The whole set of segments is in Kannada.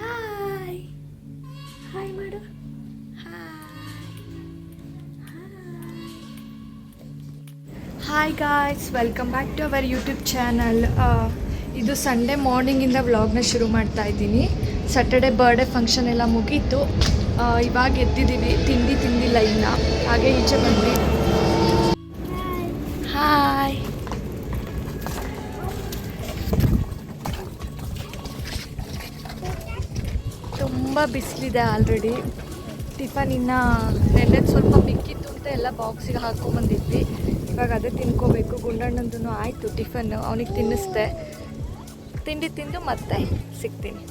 ಹಾಯ್ ಹಾಯ್ ಮಾಡು. Hi guys welcome back to our YouTube channel ಇದು ಸಂಡೇ ಮಾರ್ನಿಂಗಿಂದ ವ್ಲಾಗ್ನ ಶುರು ಮಾಡ್ತಾ ಇದ್ದೀನಿ. ಸ್ಯಾಟರ್ಡೆ ಬರ್ಡೇ ಫಂಕ್ಷನ್ ಎಲ್ಲ ಮುಗೀತು. ಆ, ಇವಾಗ ಎದ್ದಿದ್ದೀವಿ. ತಿಂಡಿ ತಿಂದಿಲ್ಲ ಇನ್ನು. ಹಾಗೆ ಈಚೆ ಬಂದ್ವಿ. ತುಂಬ ಬಿಸಿಲಿದೆ ಆಲ್ರೆಡಿ ಟಿಫನ್ ಇನ್ನು ನೆನ್ನೆ ಸ್ವಲ್ಪ ಮಿಕ್ಕಿತ್ತು ಅಂತ ಎಲ್ಲ ಬಾಕ್ಸಿಗೆ ಹಾಕ್ಕೊಂಬಂದಿದ್ವಿ ಇವಾಗ ಅದೇ ತಿನ್ಕೋಬೇಕು. ಗುಂಡಣ್ಣಂದು ಆಯಿತು ಟಿಫನ್ ಅವನಿಗೆ ತಿನ್ನಿಸ್ದೆ. ತಿಂಡಿ ತಿಂದು ಮತ್ತೆ ಸಿಗ್ತೀನಿ.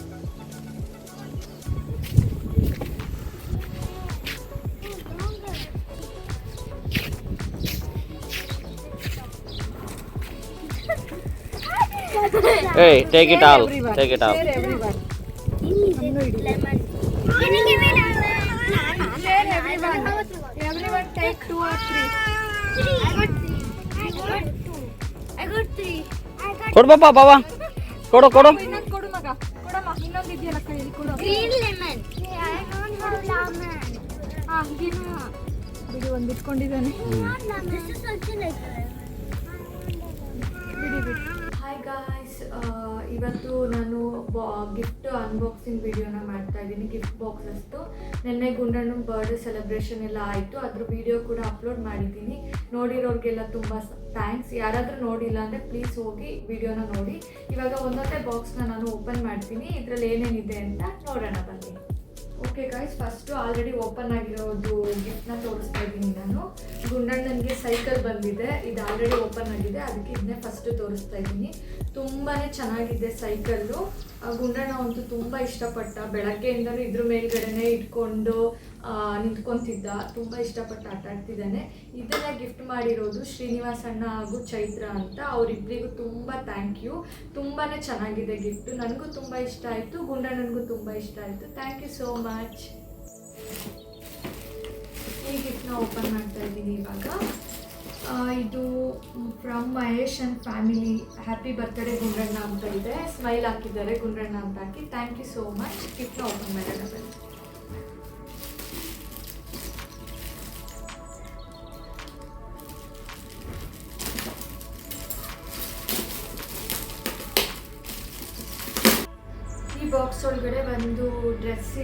Hey, take it all. Take it all. ಕೊಡು ಪಾಪ ಬಾಬಾ ಕೊಡು ಕೊಡು ಇನ್ನೊಂದು ಕೊಡು ಮಗ ಕೊಡಮ್ಮ ಇನ್ನೊಂದು ಇದೆಯಲ್ಲ ಕೈಯಲ್ಲಿ ಕೊಡು Green lemon. I don't have lemon. ಹಾಂ ಬಿಡಿ ಒಂದು ಇಟ್ಕೊಂಡಿದ್ದಾನೆ Not lemon. This is also like ಬಿಡಿ ಬಿಡಿ ಹಾಯ್ ಗಾಯ್ಸ್ ಇವತ್ತು ನಾನು ಗಿಫ್ಟ್ ಅನ್ಬಾಕ್ಸಿಂಗ್ ವಿಡಿಯೋನ ಮಾಡ್ತಾ ಇದ್ದೀನಿ. ಗಿಫ್ಟ್ ಬಾಕ್ಸಸ್ದು ನಿನ್ನೆ ಗುಂಡಣ್ಣ ಬರ್ಡೇ ಸೆಲೆಬ್ರೇಷನ್ ಎಲ್ಲ ಆಯಿತು. ಅದ್ರ ವಿಡಿಯೋ ಕೂಡ ಅಪ್ಲೋಡ್ ಮಾಡಿದ್ದೀನಿ. ನೋಡಿರೋರಿಗೆಲ್ಲ ತುಂಬ ಥ್ಯಾಂಕ್ಸ್ ಯಾರಾದರೂ ನೋಡಿಲ್ಲ ಅಂದರೆ ಪ್ಲೀಸ್ ಹೋಗಿ ವಿಡಿಯೋನ ನೋಡಿ. ಇವಾಗ ಒಂದೊಂದೇ ಬಾಕ್ಸ್ನ ನಾನು ಓಪನ್ ಮಾಡ್ತೀನಿ. ಇದರಲ್ಲಿ ಏನೇನಿದೆ ಅಂತ ನೋಡೋಣ ಬನ್ನಿ. Okay guys first already open ಆಗಿರೋದು ಗಿಫ್ಟ್ನ ತೋರಿಸ್ತಾ ಇದ್ದೀನಿ ನಾನು. ಗುಂಡಣ್ಣನಿಗೆ ಸೈಕಲ್ ಬಂದಿದೆ. ಇದು ಆಲ್ರೆಡಿ ಓಪನ್ ಆಗಿದೆ. ಅದಕ್ಕೆ ಇದನ್ನೇ ಫಸ್ಟ್ ತೋರಿಸ್ತಾ ಇದ್ದೀನಿ. ತುಂಬಾ ಚೆನ್ನಾಗಿದೆ ಸೈಕಲ್ಲು ಗುಂಡಣ್ಣ ಅಂತೂ ತುಂಬ ಇಷ್ಟಪಟ್ಟ. ಬೆಳಗ್ಗೆಯಿಂದಲೂ ಇದ್ರ ಮೇಲ್ಗಡೆನೆ ಇಟ್ಕೊಂಡು ನಿಂತ್ಕೊಂತಿದ್ದ. ತುಂಬ ಇಷ್ಟಪಟ್ಟು ಆಟ ಆಡ್ತಿದ್ದಾನೆ ಇದನ್ನ ಗಿಫ್ಟ್ ಮಾಡಿರೋದು ಶ್ರೀನಿವಾಸ್ ಅಣ್ಣ ಹಾಗೂ ಚೈತ್ರ ಅಂತ. ಅವರಿಬ್ಬರಿಗೂ ತುಂಬ ಥ್ಯಾಂಕ್ ಯು ತುಂಬಾ ಚೆನ್ನಾಗಿದೆ ಗಿಫ್ಟ್ ನನಗೂ ತುಂಬ ಇಷ್ಟ ಆಯಿತು. ಗುಂಡಣ್ಣನಿಗೂ ತುಂಬ ಇಷ್ಟ ಆಯಿತು. ಥ್ಯಾಂಕ್ ಯು ಸೋ ಮಚ್ ಈ ಗಿಫ್ಟ್ನ ಓಪನ್ ಮಾಡ್ತಾ ಇದ್ದೀನಿ ಇವಾಗ. ಇದು from Mahesh and family happy birthday Gundanna ಅಂತ ಇದೆ. ಸ್ಮೈಲ್ ಹಾಕಿದ್ದಾರೆ ಗುಂಡಣ್ಣ ಅಂತ ಹಾಕಿ. ಥ್ಯಾಂಕ್ ಯು ಸೋ ಮಚ್ ಗಿಫ್ಟ್ನ ಓಪನ್ ಮಾಡೋಣ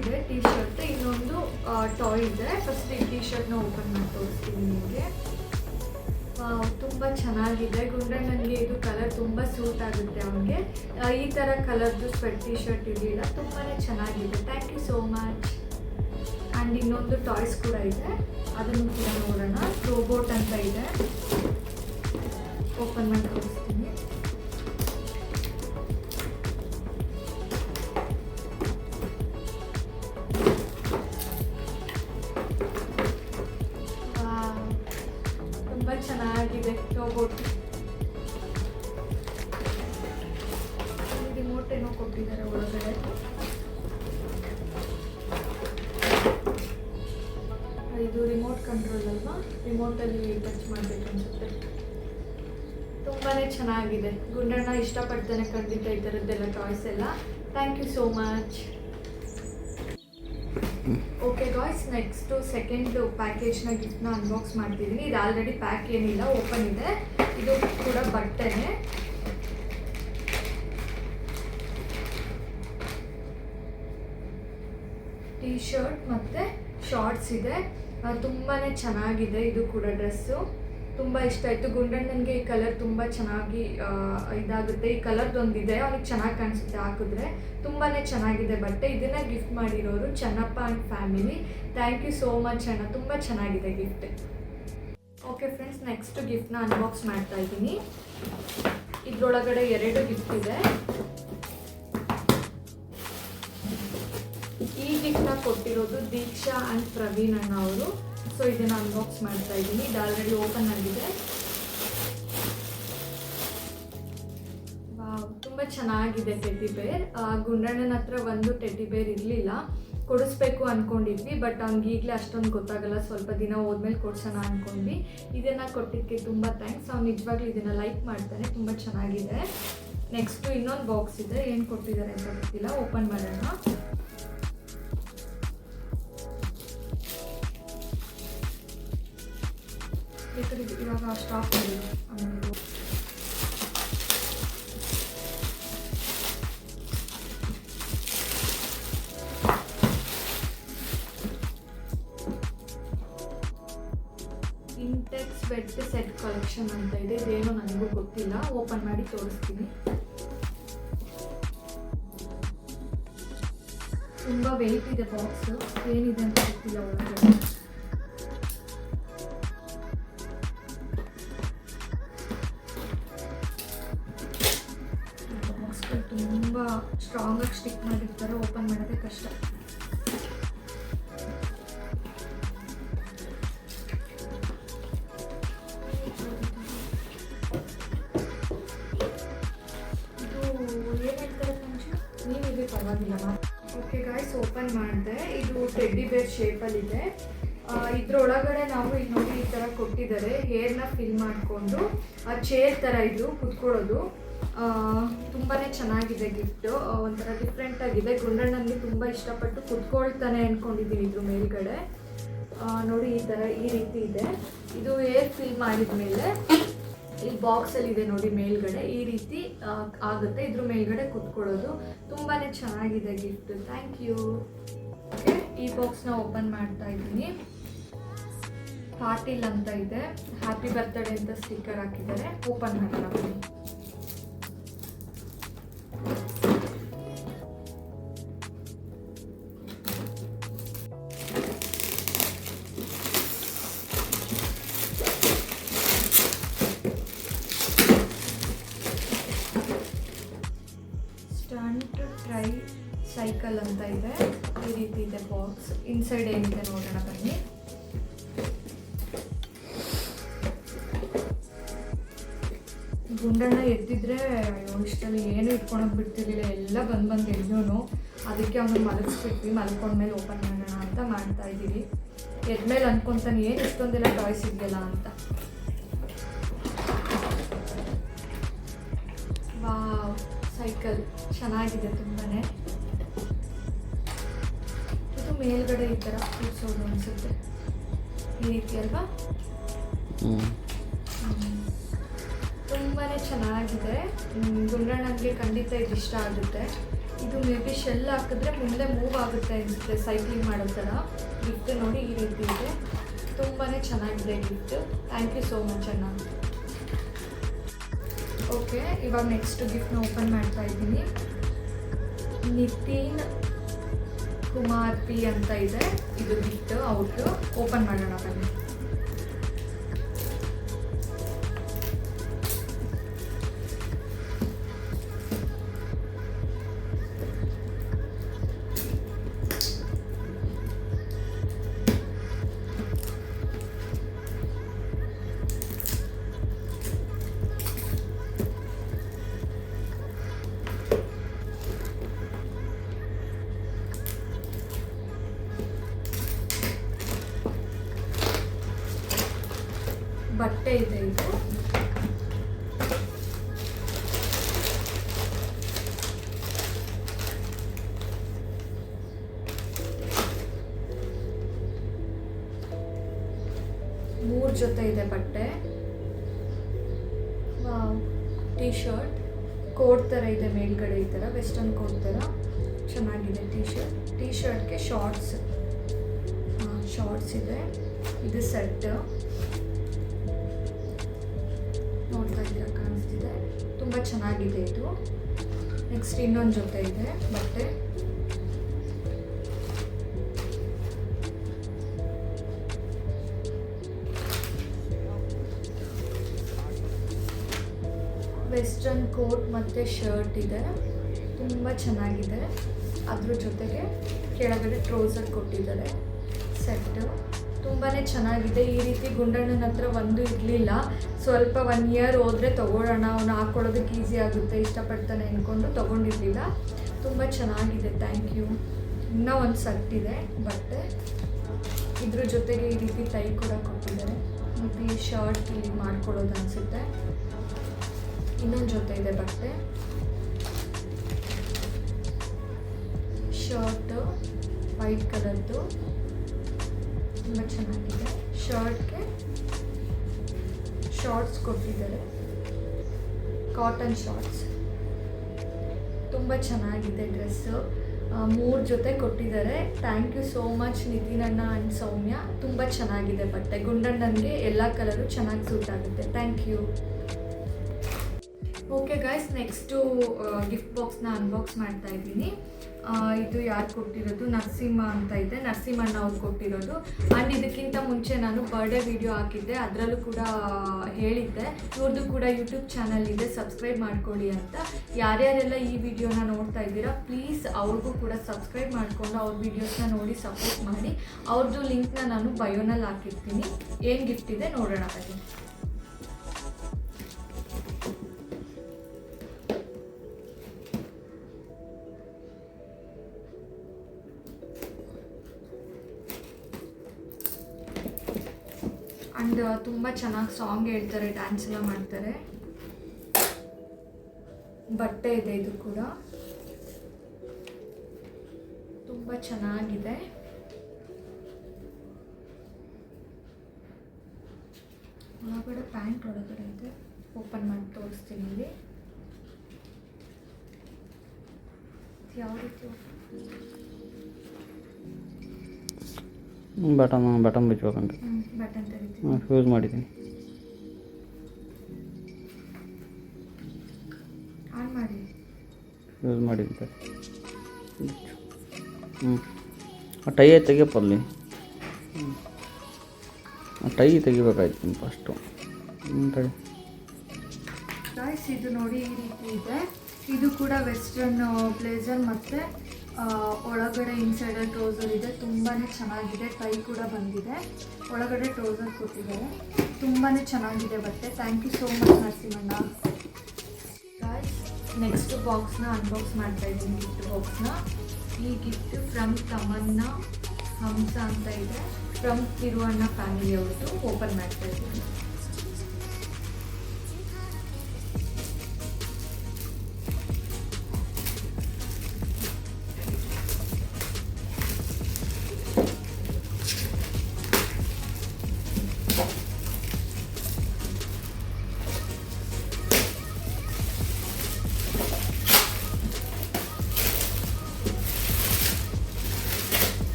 ಇದೆ ಟಿ ಶರ್ಟ್ ಇನ್ನೊಂದು ಟಾಯ್ ಇದೆ. ಫಸ್ಟ್ ಈ ಟಿ ಶರ್ಟ್ನ ಓಪನ್ ಮಾಡಿ ತೋರಿಸ್ತೀನಿ ನಿಮಗೆ. ತುಂಬ ಚೆನ್ನಾಗಿದೆ. ಗುಂಡಣ್ಣನಿಗೆ ಇದು ಕಲರ್ ತುಂಬ ಸೂಟ್ ಆಗುತ್ತೆ ಅವನಿಗೆ. ಈ ಥರ ಕಲರ್ದು ಸ್ವೆಟ್ ಟಿ ಶರ್ಟ್ ಇರಲಿಲ್ಲ ತುಂಬಾ ಚೆನ್ನಾಗಿದೆ. Thank you so much and ಇನ್ನೊಂದು ಟಾಯ್ಸ್ ಕೂಡ ಇದೆ. ಅದನ್ನು ಕೂಡ ನೋಡೋಣ. ರೋಬೋಟ್ ಅಂತ ಇದೆ. ಓಪನ್ ಮಾಡಿ ತೋರಿಸ್ತೀನಿ. ತುಂಬಾ ಚೆನ್ನಾಗಿದೆ. ಗುಂಡಣ್ಣ ಇಷ್ಟಪಡ್ತಾನೆ ಖಂಡಿತ ಈ ಥರದ್ದೆಲ್ಲ ಟಾಯ್ಸ್ ಎಲ್ಲ. Thank you so much okay guys next second ಪ್ಯಾಕೇಜ್ನ ಗಿಫ್ಟ್ನ ಅನ್ಬಾಕ್ಸ್ ಮಾಡ್ತಿದ್ದೀನಿ ಇದು ಆಲ್ರೆಡಿ ಪ್ಯಾಕ್ ಏನಿಲ್ಲ ಓಪನ್ ಇದೆ. ಇದು ಕೂಡ ಬಟ್ಟೆನೆ. ಟೀ ಶರ್ಟ್ ಮತ್ತು ಶಾರ್ಟ್ಸ್ ಇದೆ. ತುಂಬಾ ಚೆನ್ನಾಗಿದೆ ಇದು ಕೂಡ ಡ್ರೆಸ್ಸು ತುಂಬ ಇಷ್ಟ ಆಯಿತು. ಗುಂಡಣ್ಣನಿಗೆ ಈ ಕಲರ್ ತುಂಬ ಚೆನ್ನಾಗಿ ಇದಾಗುತ್ತೆ. ಈ ಕಲರ್ದೊಂದಿದೆ ಅವ್ನಿಗೆ ಚೆನ್ನಾಗಿ ಕಾಣಿಸುತ್ತೆ ಹಾಕಿದ್ರೆ. ತುಂಬಾ ಚೆನ್ನಾಗಿದೆ ಬಟ್ಟೆ. ಇದನ್ನ ಗಿಫ್ಟ್ ಮಾಡಿರೋರು Chennappa and family thank you so much ಅಣ್ಣ. ತುಂಬ ಚೆನ್ನಾಗಿದೆ ಗಿಫ್ಟ್ ಓಕೆ ಫ್ರೆಂಡ್ಸ್ ನೆಕ್ಸ್ಟ್ ಗಿಫ್ಟ್ನ ಅನ್ಬಾಕ್ಸ್ ಮಾಡ್ತಾ ಇದ್ದೀನಿ. ಇದ್ರೊಳಗಡೆ ಎರಡು ಗಿಫ್ಟ್ ಇದೆ. ಈ ಗಿಫ್ಟ್ನ ಕೊಟ್ಟಿರೋದು ದೀಕ್ಷಾ ಆ್ಯಂಡ್ ಪ್ರವೀಣ್ ಅಣ್ಣ ಅವರು. ಸೊ ಇದನ್ನು ಅನ್ಬಾಕ್ಸ್ ಮಾಡ್ತಾ ಇದ್ದೀನಿ ಇದು ಆಲ್ರೆಡಿ ಓಪನ್ ಆಗಿದೆ. ತುಂಬ ಚೆನ್ನಾಗಿದೆ ಟೆಡ್ಡಿ ಬೇರ್ ಗುಂಡಣ್ಣನ ಹತ್ರ ಒಂದು ಟೆಡ್ಡಿ ಬೇರ್ ಇರಲಿಲ್ಲ. ಕೊಡಿಸ್ಬೇಕು ಅಂದ್ಕೊಂಡಿದ್ವಿ ಬಟ್ ಅವ್ನಿಗೆ ಈಗಲೇ ಅಷ್ಟೊಂದು ಗೊತ್ತಾಗಲ್ಲ. ಸ್ವಲ್ಪ ದಿನ ಹೋದ್ಮೇಲೆ ಕೊಡ್ಸೋಣ ಅಂದ್ಕೊಂಡ್ವಿ ಇದನ್ನು ಕೊಟ್ಟಿದ್ದಕ್ಕೆ ತುಂಬ ಥ್ಯಾಂಕ್ಸ್ ಅವ್ನು ನಿಜವಾಗ್ಲೂ ಇದನ್ನು ಲೈಕ್ ಮಾಡ್ತಾನೆ. ತುಂಬ ಚೆನ್ನಾಗಿದೆ. ನೆಕ್ಸ್ಟ್ ಇನ್ನೊಂದು ಬಾಕ್ಸ್ ಇದೆ. ಏನು ಕೊಟ್ಟಿದ್ದಾರೆ ಅಂತ ಗೊತ್ತಿಲ್ಲ. ಓಪನ್ ಮಾಡೋಣ. ಬೇಕಾದ್ರೆ ಇದು ಇವಾಗ ಸ್ಟಾಪ್ ಮಾಡಿ. ಇಂಟೆಕ್ಸ್ ಬೆಡ್ ಸೆಟ್ ಕಲೆಕ್ಷನ್ ಅಂತ ಇದೆ. ಇದೇನೋ ನನಗೂ ಗೊತ್ತಿಲ್ಲ. ಓಪನ್ ಮಾಡಿ ತೋರಿಸ್ತೀನಿ. ತುಂಬ ವೆಯ್ಟ್ ಇದೆ ಬಾಕ್ಸ್ ಏನಿದೆ ಅಂತ ಗೊತ್ತಿಲ್ಲ ಒಳಗಡೆ. ಕಷ್ಟ ಓಕೆ ಗಾಯ್ಸ್ ಓಪನ್ ಮಾಡಿದೆ. ಇದು ಟೆಡ್ಡಿ ಬೇರ್ ಶೇಪಲ್ಲಿದೆ ಇದ್ರೊಳಗಡೆ ನಾವು ಇಲ್ಲಿ ನೋಡಿ ಈ ಥರ ಕೊಟ್ಟಿದ್ದಾರೆ. ಹೇರ್ನ ಫಿಲ್ ಮಾಡಿಕೊಂಡು ಆ ಚೇರ್ ಥರ ಇದು ಕುತ್ಕೊಳ್ಳೋದು. ತುಂಬಾ ಚೆನ್ನಾಗಿದೆ ಗಿಫ್ಟು ಒಂಥರ ಡಿಫ್ರೆಂಟ್ ಆಗಿದೆ. ಗುಂಡಣ್ಣನಿಗೆ ತುಂಬ ಇಷ್ಟಪಟ್ಟು ಕುತ್ಕೊಳ್ತಾನೆ ಅಂದ್ಕೊಂಡಿದ್ದೀನಿ ಇದ್ರ ಮೇಲ್ಗಡೆ. ನೋಡಿ ಈ ಥರ ಈ ರೀತಿ ಇದೆ. ಇದು ಏರ್ ಫಿಲ್ ಮಾಡಿದ ಮೇಲೆ ಇಲ್ಲಿ ಬಾಕ್ಸಲ್ಲಿ ಇದೆ ನೋಡಿ ಮೇಲ್ಗಡೆ. ಈ ರೀತಿ ಆಗುತ್ತೆ. ಇದ್ರ ಮೇಲ್ಗಡೆ ಕುತ್ಕೊಳ್ಳೋದು ತುಂಬಾ ಚೆನ್ನಾಗಿದೆ ಗಿಫ್ಟ್ ಥ್ಯಾಂಕ್ ಯು ಓಕೆ ಈ ಬಾಕ್ಸ್ನ ಓಪನ್ ಮಾಡ್ತಾ ಇದ್ದೀನಿ. ಪಾಟೀಲ್ ಅಂತ ಇದೆ. ಹ್ಯಾಪಿ ಬರ್ತ್ಡೇ ಅಂತ ಸ್ಟಿಕ್ಕರ್ ಹಾಕಿದ್ದಾರೆ. ಓಪನ್ ಮಾಡ್ತಾ ಸ್ಟಂಟ್ ಟ್ರೈ ಸೈಕಲ್ ಅಂತ ಇದೆ. ಈ ರೀತಿ ಇದೆ ಬಾಕ್ಸ್ ಇನ್ಸೈಡ್ ಏನಿದೆ ನೋಡೋಣ ಬನ್ನಿ. ಗುಂಡಣ್ಣ ಎದ್ದಿದ್ರೆ ಇಷ್ಟಲ್ಲಿ ಏನು ಇಟ್ಕೊಳಕ್ ಬಿಡ್ತಿರ್ಲಿಲ್ಲ, ಎಲ್ಲ ಬಂದು ಬಂದು ಎದ್ದು ಅದಕ್ಕೆ ಅವನು ಮಲಗಿಸ್ಬಿಟ್ವಿ ಮಲ್ಕೊಂಡ್ಮೇಲೆ ಓಪನ್ ಮಾಡೋಣ ಅಂತ ಮಾಡ್ತಾ ಇದ್ದೀವಿ. ಎದ್ಮೇಲೆ ಅನ್ಕೊಂತಾನೆ, ಏನು ಇಷ್ಟೊಂದೆಲ್ಲ ಟಾಯ್ಸ್ ಇದೆಯಲ್ಲ ಅಂತ. ವಾವ್ ಸೈಕಲ್ ಚೆನ್ನಾಗಿದೆ ತುಂಬಾನೇ. ಇದು ಮೇಲ್ಗಡೆ ಈ ಥರ ಕೂರ್ಸೋದು ಅನಿಸುತ್ತೆ. ಈ ರೀತಿ ಅಲ್ವಾ? ತುಂಬಾ ಚೆನ್ನಾಗಿದೆ. ಗುಂಡ್ರಣ್ಣನಿಗೆ ಖಂಡಿತ ಇದು ಇಷ್ಟ ಆಗುತ್ತೆ. ಇದು ಮೇ ಬಿ ಶೆಲ್ ಹಾಕಿದ್ರೆ ಮುಂದೆ ಮೂವ್ ಆಗುತ್ತೆ ಅನಿಸುತ್ತೆ ಸೈಕ್ಲಿಂಗ್ ಮಾಡೋ ಥರ. ಗಿಫ್ಟ್ ನೋಡಿ ಈ ರೀತಿ ಇದೆ. ತುಂಬಾ ಚೆನ್ನಾಗಿದೆ gift thank you so much ಅಣ್ಣ. ಓಕೆ ಇವಾಗ ನೆಕ್ಸ್ಟ್ ಗಿಫ್ಟ್ನ ಓಪನ್ ಮಾಡ್ತಾ ಇದ್ದೀನಿ. ನಿತಿನ್ ಕುಮಾರ್ ಪಿ ಅಂತ ಇದೆ. ಇದು ಗಿಫ್ಟ್ ಅವ್ರದ್ದು ಓಪನ್ ಮಾಡೋಣ ಬನ್ನಿ. ಬಟ್ಟೆ ಇದೆ ಇದು. ಮೂರು ಜೊತೆ ಇದೆ ಬಟ್ಟೆ. ಟೀ ಶರ್ಟ್ ಕೋಟ್ ಥರ ಇದೆ ಮೇಲ್ಗಡೆ ಈ ಥರ ವೆಸ್ಟರ್ನ್ ಕೋಟ್ ಥರ ಚೆನ್ನಾಗಿದೆ ಟೀ ಶರ್ಟ್ ಟೀ ಶರ್ಟ್ಗೆ ಶಾರ್ಟ್ಸ್ ಶಾರ್ಟ್ಸ್ ಇದೆ. ಇದು ಸೆಟ್ ಚೆನ್ನಾಗಿದೆ ಇದು. ನೆಕ್ಸ್ಟ್ ಇನ್ನೊಂದು ಜೊತೆ ಇದೆ, ಬಟ್ಟೆ. ವೆಸ್ಟರ್ನ್ ಕೋಟ್ ಮತ್ತು ಶರ್ಟ್ ಇದೆ. ತುಂಬ ಚೆನ್ನಾಗಿದೆ. ಅದ್ರ ಜೊತೆಗೆ ಕೆಳಗಡೆ ಟ್ರೌಸರ್ ಕೊಟ್ಟಿದ್ದಾರೆ. ಸೆಟ್ಟು ತುಂಬಾ ಚೆನ್ನಾಗಿದೆ. ಈ ರೀತಿ ಗುಂಡಣ್ಣನ ಹತ್ರ ಒಂದು ಇರಲಿಲ್ಲ. ಸ್ವಲ್ಪ ಒನ್ ಇಯರ್ ಹೋದರೆ ತಗೊಳ್ಳೋಣ, ಅವ್ನು ಹಾಕ್ಕೊಳ್ಳೋದಕ್ಕೆ ಈಸಿ ಆಗುತ್ತೆ, ಇಷ್ಟಪಡ್ತಾನೆ ಅಂದ್ಕೊಂಡು ತೊಗೊಂಡಿರಲಿಲ್ಲ. ತುಂಬ ಚೆನ್ನಾಗಿದೆ ಥ್ಯಾಂಕ್ ಯು ಇನ್ನೂ ಒಂದು ಸಟ್ಟಿದೆ ಬಟ್ಟೆ. ಇದ್ರ ಜೊತೆಗೆ ಈ ರೀತಿ ಟೈ ಕೂಡ ಕೊಟ್ಟಿದ್ದಾರೆ. ಮತ್ತು ಈ ಶರ್ಟ್ ಇಲ್ಲಿ ಮಾಡ್ಕೊಳ್ಳೋದು ಅನಿಸುತ್ತೆ. ಇನ್ನೊಂದು ಜೊತೆ ಇದೆ ಬಟ್ಟೆ. ಶರ್ಟು ವೈಟ್ ಕಲರ್ದು ತುಂಬ ಚೆನ್ನಾಗಿದೆ. ಶರ್ಟ್ಗೆ ಶಾರ್ಟ್ಸ್ ಕೊಟ್ಟಿದ್ದಾರೆ. ಕಾಟನ್ ಶಾರ್ಟ್ಸ್ ತುಂಬ ಚೆನ್ನಾಗಿದೆ ಡ್ರೆಸ್ಸು ಮೂರು ಜೊತೆ ಕೊಟ್ಟಿದ್ದಾರೆ. ಥ್ಯಾಂಕ್ ಯು ಸೋ ಮಚ್ ಅಣ್ಣ ಆ್ಯಂಡ್ ಸೌಮ್ಯ. ತುಂಬ ಚೆನ್ನಾಗಿದೆ ಬಟ್ಟೆ. ಗುಂಡಣ್ಣನಿಗೆ ಎಲ್ಲ ಕಲರು ಚೆನ್ನಾಗಿ ಸೂಟ್ ಆಗುತ್ತೆ. Thank you okay guys next gift ಬಾಕ್ಸ್ನ unbox ಮಾಡ್ತಾ ಇದ್ದೀನಿ. ಇದು ಯಾರು ಕೊಟ್ಟಿರೋದು? ನರಸಿಂಹ ಅಂತ ಇದೆ. ನರಸಿಂಹಣ್ಣ ಅವ್ರು ಕೊಟ್ಟಿರೋದು. ಆ್ಯಂಡ್ ಇದಕ್ಕಿಂತ ಮುಂಚೆ ನಾನು ಬರ್ಡೇ ವಿಡಿಯೋ ಹಾಕಿದ್ದೆ. ಅದರಲ್ಲೂ ಕೂಡ ಹೇಳಿದ್ದೆ. ಇವ್ರದ್ದು ಕೂಡ ಯೂಟ್ಯೂಬ್ ಚಾನಲ್ ಇದೆ. ಸಬ್ಸ್ಕ್ರೈಬ್ ಮಾಡ್ಕೊಳ್ಳಿ ಅಂತ. ಯಾರ್ಯಾರೆಲ್ಲ ಈ ವಿಡಿಯೋನ ನೋಡ್ತಾ ಇದ್ದೀರಾ, ಪ್ಲೀಸ್ ಅವ್ರಿಗೂ ಕೂಡ ಸಬ್ಸ್ಕ್ರೈಬ್ ಮಾಡಿಕೊಂಡು ಅವ್ರ ವಿಡಿಯೋಸ್ನ ನೋಡಿ ಸಪೋರ್ಟ್ ಮಾಡಿ. ಅವ್ರದ್ದು ಲಿಂಕ್ನ ನಾನು ಬಯೋನಲ್ಲಿ ಹಾಕಿರ್ತೀನಿ. ಏನು ಗಿಫ್ಟ್ ಇದೆ ನೋಡೋಣ ಬನ್ನಿ. ತುಂಬ ಚೆನ್ನಾಗಿ ಸಾಂಗ್ ಹೇಳ್ತಾರೆ ಡ್ಯಾನ್ಸ್ ಎಲ್ಲ ಮಾಡ್ತಾರೆ. ಬಟ್ಟೆ ಇದೆ ಇದು ಕೂಡ. ತುಂಬ ಚೆನ್ನಾಗಿದೆ. ಒಳಗಡೆ ಪ್ಯಾಂಟ್ ಒಳಗಡೆ ಇದೆ. ಓಪನ್ ಮಾಡಿ ತೋರಿಸ್ತೀನಿ ಇಲ್ಲಿ. ಯಾವ ರೀತಿ ಬಟನ್ ಬಟನ್ ಬಿಚ್ಚಬೇಕಂತ ಬಟನ್ ಫ್ಯೂಸ್ ಮಾಡಿದ್ದೀನಿ. ಆನ್ ಮಾಡಿ. ಫ್ಯೂಸ್ ಮಾಡಿದ್ದೀನಿ ಹ್ಞೂ ಆ ಟೈ ತೆಗಿಯಪ್ಪ ಅಲ್ಲಿ. ಆ ಟೈ ತೆಗಿಬೇಕಾಯ್ತು ಫಸ್ಟು ಹ್ಞೂ ತಡಿ. ಇದು ನೋಡಿ ಈ ರೀತಿ ಇದೆ. ಇದು ಕೂಡ ವೆಸ್ಟರ್ನ್ ಬ್ಲೇಸರ್ ಮತ್ತು ಒಳಗಡೆ ಇನ್ಸೈಡರ್ ಟ್ರೌಸರ್ ಇದೆ. ತುಂಬಾ ಚೆನ್ನಾಗಿದೆ. ಕೈ ಕೂಡ ಬಂದಿದೆ. ಒಳಗಡೆ ಟ್ರೌಸರ್ ಕೊಟ್ಟಿದ್ದಾರೆ. ತುಂಬಾ ಚೆನ್ನಾಗಿದೆ ಬಟ್ಟೆ. Thank you so much ನರಸಿಂಹಣ್ಣ. Next ಬಾಕ್ಸ್ನ ಅನ್ಬಾಕ್ಸ್ ಮಾಡ್ತಾ ಇದ್ದೀನಿ. ಗಿಫ್ಟ್ ಬಾಕ್ಸ್ನ ಈ ಗಿಫ್ಟ್ ಫ್ರಮ್ ತಮನ್ನ ಹಂಸ ಅಂತ ಇದೆ. ಫ್ರಮ್ ತಿರುವಣ್ಣ ಫ್ಯಾಮಿಲಿ ಅವ್ರದ್ದು. ಓಪನ್ ಮಾಡ್ತಾ ಇದ್ದೀನಿ.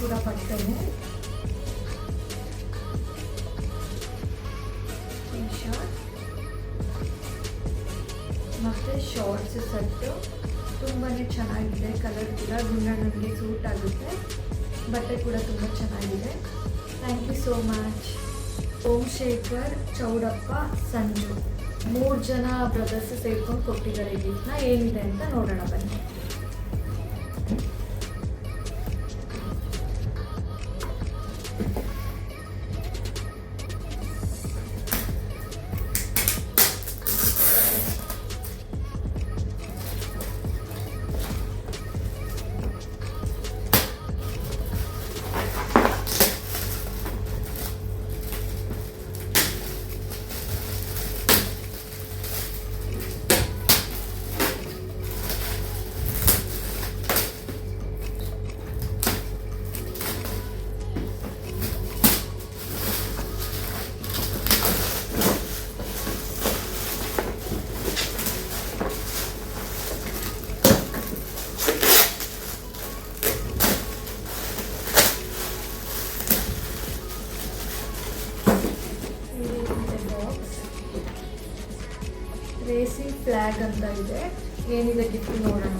ಕೂಡ ಪಡ್ತೇನೆ. ಮತ್ತು ಶಾರ್ಟ್ಸ್ ಸೆಟ್ಟು ತುಂಬಾ ಚೆನ್ನಾಗಿದೆ. ಕಲರ್ ಕೂಡ ಗುಂಡಣ್ಣನಿಗೆ ಸೂಟ್ ಆಗುತ್ತೆ. ಬಟ್ಟೆ ಕೂಡ ತುಂಬ ಚೆನ್ನಾಗಿದೆ. Thank you so much Omshekar Chowdappa, Sanju. ಮೂರು ಜನ ಬ್ರದರ್ಸ್ ಸೇರ್ಕೊಂಡು ಕೊಟ್ಟಿದ್ದಾರೆ. ಇಲ್ಲಿ ಏನಿದೆ ಅಂತ ನೋಡೋಣ ಬನ್ನಿ. ರೇಸಿಂಗ್ ಫ್ಲ್ಯಾಗ್ ಅಂತ ಇದೆ. ಏನಿದೆ ಗಿಫ್ಟ್ ನೋಡೋಣ.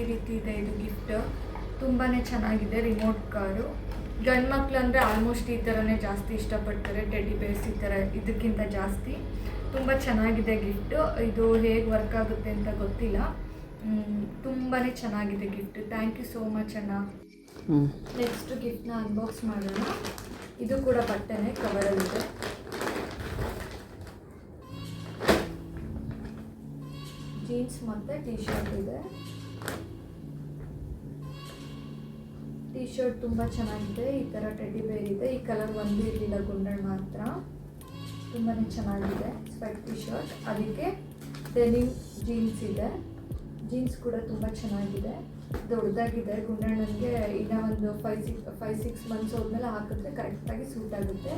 ಈ ರೀತಿ ಇದೆ ಇದು ಗಿಫ್ಟ್ ತುಂಬಾ ಚೆನ್ನಾಗಿದೆ ರಿಮೋಟ್ ಕಾರು ಗಂಡು ಮಕ್ಳು ಅಂದರೆ ಆಲ್ಮೋಸ್ಟ್ ಈ ಥರನೇ ಜಾಸ್ತಿ ಇಷ್ಟಪಡ್ತಾರೆ ಟೆಡ್ಡಿ ಬೇರ್ಸ್ ಈ ಥರ ಇದಕ್ಕಿಂತ ಜಾಸ್ತಿ. ತುಂಬ ಚೆನ್ನಾಗಿದೆ ಗಿಫ್ಟು ಇದು ಹೇಗೆ ವರ್ಕ್ ಆಗುತ್ತೆ ಅಂತ ಗೊತ್ತಿಲ್ಲ. ತುಂಬಾ ಚೆನ್ನಾಗಿದೆ gift thank you so much ಅಣ್ಣ. ನೆಕ್ಸ್ಟ್ ಗಿಫ್ಟ್ನ ಅನ್ಬಾಕ್ಸ್ ಮಾಡೋಣ. ಇದು ಕೂಡ ಬಟ್ಟೆನೆ ಕವರಲ್ಲಿದೆ ಜೀನ್ಸ್ ಮತ್ತು ಟಿ ಶರ್ಟ್ ಇದೆ. ಟಿ ಶರ್ಟ್ ತುಂಬ ಚೆನ್ನಾಗಿದೆ. ಈ ಥರ ಟೆಡಿ ಬೇರ್ ಇದೆ. ಈ ಕಲರ್ ಒಂದೇ ಇರಲಿಲ್ಲ ಗುಂಡಣ್ಣ ಮಾತ್ರ. ತುಂಬಾ ಚೆನ್ನಾಗಿದೆ ಸ್ವೆಟ್ ಟಿ ಶರ್ಟ್ ಅದಕ್ಕೆ ಡೆನಿಮ್ ಜೀನ್ಸ್ ಇದೆ. ಜೀನ್ಸ್ ಕೂಡ ತುಂಬ ಚೆನ್ನಾಗಿದೆ. ದೊಡ್ಡದಾಗಿದೆ. ಗುಂಡಣ್ಣನಿಗೆ ಇನ್ನೂ ಒಂದು five six five six months ಹೋದ್ಮೇಲೆ ಹಾಕಿದ್ರೆ ಕರೆಕ್ಟಾಗಿ ಸೂಟ್ ಆಗುತ್ತೆ.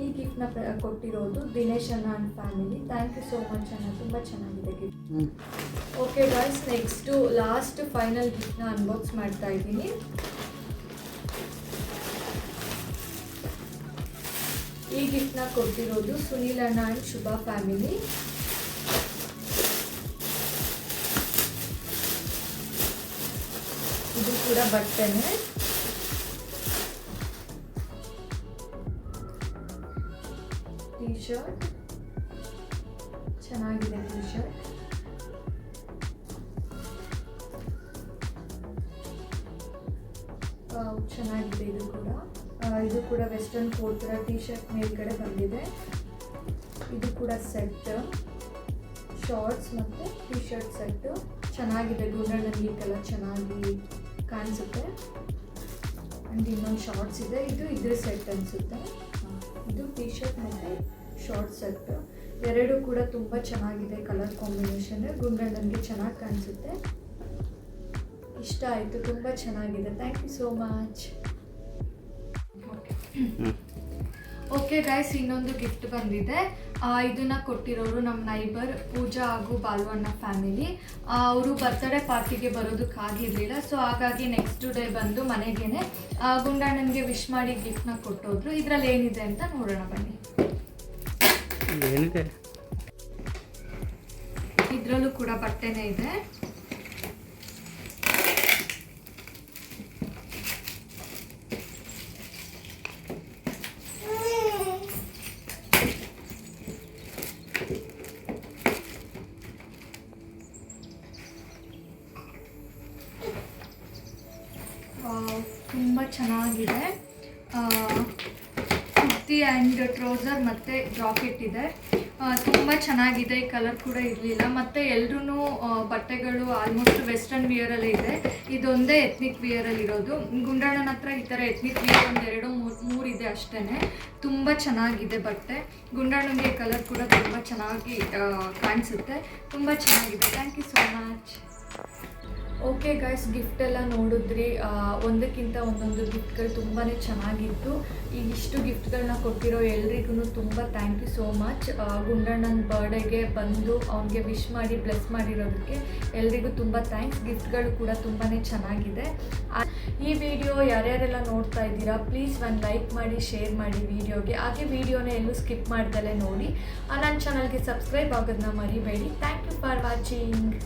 ಈ ಗಿಫ್ಟ್ನ ಕೊಟ್ಟಿರೋದು ದಿನೇಶ್ ಅಣ್ಣ and family thank you so much ಅಣ್ಣ. ತುಂಬ ಚೆನ್ನಾಗಿದೆ gift okay guys next last final ಗಿಫ್ಟ್ನ unbox ಮಾಡ್ತಾ ಇದ್ದೀನಿ. ಈ ಗಿಫ್ಟ್ನ ಕೊಟ್ಟಿರೋದು ಸುನೀಲ್ ಅಣ್ಣ ಆ್ಯಂಡ್ ಶುಭ ಫ್ಯಾಮಿಲಿ. ಇದು ಕೂಡ ಬಟ್ಟೆನೆ. ಟೀ ಶರ್ಟ್ ಚೆನ್ನಾಗಿದೆ. ವೆಸ್ಟರ್ನ್ ಕೋರ್ತರ ಟಿ ಶರ್ಟ್ ಮೇಲ್ಗಡೆ ಬಂದಿದೆ. ಇದು ಕೂಡ ಸೆಟ್ ಶಾರ್ಟ್ಸ್ ಮತ್ತು ಟಿ ಶರ್ಟ್ ಸೆಟ್ಟು ಚೆನ್ನಾಗಿದೆ ಗುಂಡಣ್ಣಲ್ಲಿ ಕಲರ್ ಚೆನ್ನಾಗಿ ಕಾಣಿಸುತ್ತೆ. ಆ್ಯಂಡ್ ಇನ್ನೊಂದು ಶಾರ್ಟ್ಸ್ ಇದೆ. ಇದು ಇದ್ರ ಸೆಟ್ ಅನಿಸುತ್ತೆ. ಇದು ಟಿ ಶರ್ಟ್ ಮತ್ತು ಶಾರ್ಟ್ ಸೆಟ್ ಎರಡು ಕೂಡ ತುಂಬ ಚೆನ್ನಾಗಿದೆ ಕಲರ್ ಕಾಂಬಿನೇಷನ್ ಗುಂಡಣ್ಣನಿಗೆ ಚೆನ್ನಾಗಿ ಕಾಣಿಸುತ್ತೆ. ಇಷ್ಟ ಆಯಿತು. ತುಂಬ ಚೆನ್ನಾಗಿದೆ. Thank you so much okay guys ಇನ್ನೊಂದು ಗಿಫ್ಟ್ ಬಂದಿದೆ. ಇದನ್ನ ಕೊಟ್ಟಿರೋರು ನಮ್ಮ ನೈಬರ್ ಪೂಜಾ ಹಾಗೂ ಬಾಲ್ವಣ್ಣ ಫ್ಯಾಮಿಲಿ ಅವರು ಬರ್ತ್ಡೇ ಪಾರ್ಟಿಗೆ ಬರೋದಕ್ಕಾಗಿರಲಿಲ್ಲ. ಸೊ ಹಾಗಾಗಿ ನೆಕ್ಸ್ಟ್ ಡೇ ಬಂದು ಮನೆಗೇನೆ ಗುಂಡಣ್ಣನಿಗೆ ವಿಶ್ ಮಾಡಿ ಗಿಫ್ಟ್ನ ಕೊಟ್ಟೋದ್ರು. ಇದರಲ್ಲಿ ಏನಿದೆ ಅಂತ ನೋಡೋಣ ಬನ್ನಿ. ಏನಿದೆ? ಇದರಲ್ಲೂ ಕೂಡ ಬಟ್ಟೆನೇ ಇದೆ. ಟ್ರೌಸರ್ ಮತ್ತು ಜಾಕೆಟ್ ಇದೆ. ತುಂಬ ಚೆನ್ನಾಗಿದೆ ಈ ಕಲರ್ ಕೂಡ ಇರಲಿಲ್ಲ. ಮತ್ತು ಎಲ್ರೂ ಬಟ್ಟೆಗಳು ಆಲ್ಮೋಸ್ಟ್ ವೆಸ್ಟರ್ನ್ ವಿಯರಲ್ಲೇ ಇದೆ. ಇದೊಂದೇ ಎತ್ನಿಕ್ ವಿಯರಲ್ಲಿ ಇರೋದು. ಗುಂಡಣ್ಣನ ಹತ್ರ ಈ ಥರ ಎತ್ನಿಕ್ ವಿಯರ್ ಒಂದು ಎರಡು ಮೂರು ಮೂರು ಇದೆ ಅಷ್ಟೇ ತುಂಬ ಚೆನ್ನಾಗಿದೆ ಬಟ್ಟೆ. ಗುಂಡಣ್ಣನಿಗೆ ಕಲರ್ ಕೂಡ ತುಂಬ ಚೆನ್ನಾಗಿ ಕಾಣಿಸುತ್ತೆ. ತುಂಬ ಚೆನ್ನಾಗಿದೆ. Thank you so much okay guys gift ಎಲ್ಲ ನೋಡಿದ್ರಿ. ಒಂದಕ್ಕಿಂತ ಒಂದೊಂದು ಗಿಫ್ಟ್ಗಳು ತುಂಬಾ ಚೆನ್ನಾಗಿತ್ತು. ಈ ಇಷ್ಟು ಗಿಫ್ಟ್ಗಳನ್ನ ಕೊಟ್ಟಿರೋ ಎಲ್ರಿಗೂ ತುಂಬ ಥ್ಯಾಂಕ್ ಯು ಸೋ ಮಚ್ ಗುಂಡಣ್ಣನ ಬರ್ಡೇಗೆ ಬಂದು ಅವನಿಗೆ ವಿಶ್ ಮಾಡಿ ಬ್ಲೆಸ್ ಮಾಡಿರೋದಕ್ಕೆ ಎಲ್ರಿಗೂ ತುಂಬ ಥ್ಯಾಂಕ್ಸ್ ಗಿಫ್ಟ್ಗಳು ಕೂಡ ತುಂಬಾ ಚೆನ್ನಾಗಿದೆ. ಈ ವಿಡಿಯೋ ಯಾರ್ಯಾರೆಲ್ಲ ನೋಡ್ತಾ ಇದ್ದೀರಾ ಪ್ಲೀಸ್ ಒಂದು ಲೈಕ್ ಮಾಡಿ ಶೇರ್ ಮಾಡಿ ವಿಡಿಯೋಗೆ ಹಾಗೆ ವಿಡಿಯೋನ ಎಲ್ಲೂ ಸ್ಕಿಪ್ ಮಾಡ್ದಲೇ ನೋಡಿ. ನನ್ನ ಚಾನಲ್ಗೆ ಸಬ್ಸ್ಕ್ರೈಬ್ ಆಗೋದನ್ನ ಮರಿಬೇಡಿ. Thank you for watching